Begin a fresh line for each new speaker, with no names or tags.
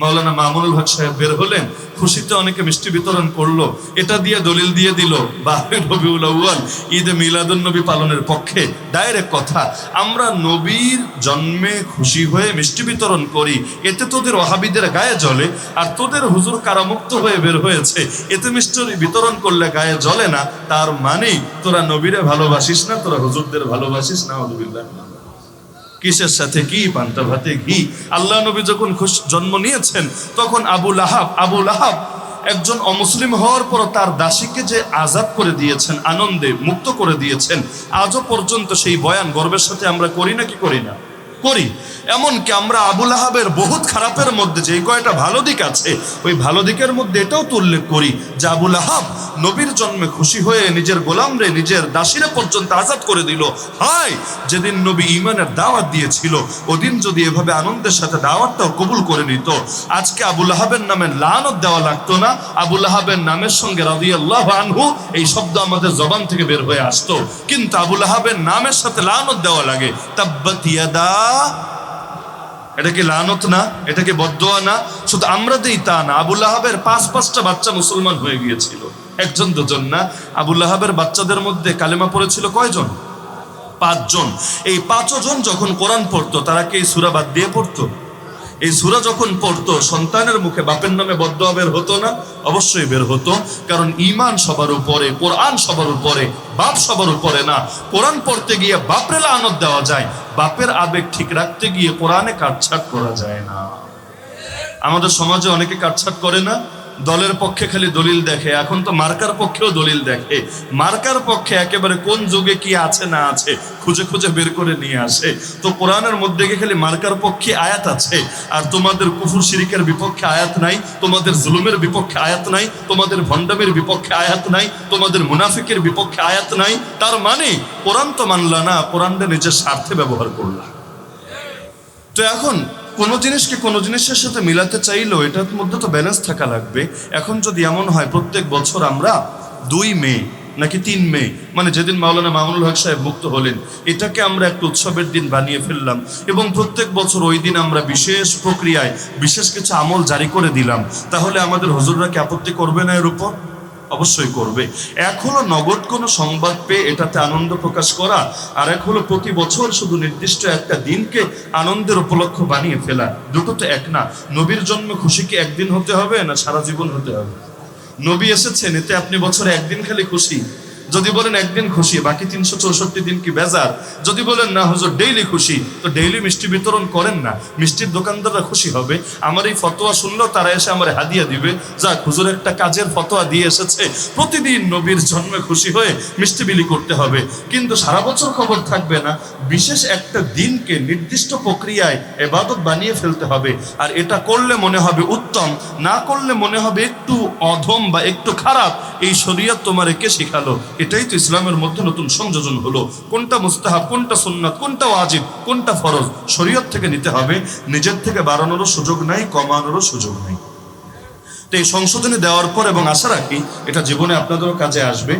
মাওলানা মামুনুল হক সাহেব বের হলেন, খুশিতে অনেকে মিষ্টি বিতরণ করল। এটা দিয়ে দলিল দিয়ে দিল বাহির রবিউল আউয়াল, ঈদে মিলাদুন নবী পালনের পক্ষে। ডাইরেক্ট কথা, আমরা নবীর জন্মে খুশি হয়ে মিষ্টি বিতরণ করি, এতে তোদের ওহাবিদের গায়ে জ্বলে, আর তোদের হুজুর কারামুক্ত হয়ে বের হয়েছে। এতে মিষ্টি বিতরণ করলে গায়ে জ্বলে না, তার মানেই তোরা নবীরে ভালোবাসিস না, তোরা হুজুরদের ভালোবাসিস না আলহামদুলিল্লাহ কিসের সাথে কি? পান্তা ভাতে ঘি। আল্লাহ নবী যখন জন্ম নিয়েছেন, তখন আবু লাহাব আবু লাহাব একজন অমুসলিম হওয়ার পর তার দাসীকে যে আজাদ করে দিয়েছেন, আনন্দে মুক্ত করে দিয়েছেন, আজও পর্যন্ত সেই বয়ান গর্বের সাথে আমরা করি না কি করি না? করি। এমনকি আমরা আবুল আহাবের বহুত খারাপের মধ্যে যে কয়টা ভালো দিক আছে, ওই ভালো দিকের মধ্যে এটাও তো উল্লেখ করি যে আবুল আহাব নবীর জন্মে খুশি হয়ে নিজের গোলামরে নিজের দাসিরা পর্যন্ত আজাদ করে দিল। হায় যেদিন নবী ইমানের দাওয়াত দিয়েছিল, ওদিন যদি এভাবে আনন্দের সাথে দাওয়াতটাও কবুল করে নিত, আজকে আবুল আহাবের নামে লানত দেওয়া লাগতো না। আবুল আহাবের নামের সঙ্গে রাদিয়াল্লাহু আনহু এই শব্দ আমাদের জবান থেকে বের হয়ে আসতো। কিন্তু আবুল আহাবের নামের সাথে লানত দেওয়া লাগে। তাব্বাত ইয়াদা এটা কি লানত না এটা কি বদোয়া না, শুধু আমরা দিই তা না। আবুল আহাবের পাঁচ পাঁচটা বাচ্চা মুসলমান হয়ে গিয়েছিল। একজন, দুজন না। আবুল আহাবের বাচ্চাদের মধ্যে কালেমা পড়েছিল কয়জন? পাঁচজন। এই পাঁচজন যখন কোরআন পড়তো, তারা কি সুরাবাদ সুরা বাদ দিয়ে পড়তো? এই সুরা যখন পড়তো, সন্তানের মুখে বাপের নামে বদ্ধ বের হতো না? অবশ্যই বের হতো। কারণ ইমান সবার উপরে, কোরআন সবার উপরে, বাপ সবার উপরে না। কোরআন পড়তে গিয়ে বাপরে আনন্দ দেওয়া যায়। বাপের আবেগ ঠিক রাখতে গিয়ে কোরআনে কাটছাট করা যায় না। আমাদের সমাজে অনেকে কাটছাট করে না? দলের পক্ষে খালি দলিল দেখে, এখন তো মার্কার পক্ষেও দলিল দেখে। মার্কার পক্ষে একেবারে কোন যুগে কি আছে না আছে, খুঁজে খুঁজে বের করে নিয়ে আসে। তো কোরআনের মধ্যে কি খালি মার্কার পক্ষে আয়াত আছে? আর তোমাদের কুফুর শিরিকের বিপক্ষে আয়াত নাই, তোমাদের জুলুমের বিপক্ষে আয়াত নাই, তোমাদের ভণ্ডামের বিপক্ষে আয়াত নাই, তোমাদের মুনাফিকের বিপক্ষে আয়াত নাই। তার মানে কোরআন তো মানলা না, কোরআনটা নিজের স্বার্থে ব্যবহার করলা। তো এখন কোনো জিনিসকে কোনো জিনিসের সাথে মিলাতে চাইলেও এটার মধ্যে তো ব্যালেন্স থাকা লাগবে। এখন যদি এমন হয়, প্রত্যেক বছর আমরা দুই মে নাকি তিন মে মানে যেদিন মাওলানা মামুনুল হক সাহেব মুক্ত হলেন, এটাকে আমরা একটা উৎসবের দিন বানিয়ে ফেললাম এবং প্রত্যেক বছর ওই দিন আমরা বিশেষ প্রক্রিয়ায় বিশেষ কিছু আমল জারি করে দিলাম। তাহলে আমাদের হজুররা কি আপত্তি করবে না এর উপর? অবশ্যই করবে। এক হলো নগদ কোনো সংবাদ পেয়ে এটাতে আনন্দ প্রকাশ করা, আর এক হলো প্রতি বছর শুধু নির্দিষ্ট একটা দিনকে আনন্দের উপলক্ষ বানিয়ে ফেলা। দুটো তো এক না। নবীর জন্ম খুশি কি একদিন হতে হবে না সারা জীবন হতে হবে? নবী এসেছেন, এতে আপনি বছরে একদিন খালি খুশি। যদি বলেন একদিন খুশি, বাকি তিনশো চৌষট্টি দিন কি বেজার? যদি বলেন, না হুজুর ডেইলি খুশি, তো ডেইলি মিষ্টি বিতরণ করেন না। মিষ্টির দোকানদাররা খুশি হবে। আমার এই ফতোয়া শুনলেও তারা এসে আমার হাদিয়া দিবে। যাক, হুজুর, একটা কাজের ফতোয়া দিয়ে এসেছে। প্রতিদিন নবীর জন্মে খুশি হয়ে মিষ্টি বিলি করতে হবে। কিন্তু সারা বছর খবর থাকবে না। বিশেষ একটা দিনকে নির্দিষ্ট প্রক্রিয়ায় এবাদত বানিয়ে ফেলতে হবে। আর এটা করলে মনে হবে উত্তম, না করলে মনে হবে একটু অধম বা একটু খারাপ। এই শরীয়ত তোমার কে শিখালো। এটাই তো ইসলামের মধ্যে নতুন সংযোজন হলো। কোনটা মুস্তাহাব, কোনটা সুন্নাত, কোনটা ওয়াজিব, কোনটা ফরজ? শরীয়ত থেকে নিতে হবে, নিজের থেকে বাড়ানোরও সুযোগ নাই, কমানোরও সুযোগ নাই। তো এই সংশোধনী দেওয়ার পর এবং আশা রাখি এটা জীবনে আপনাদেরও কাজে আসবে।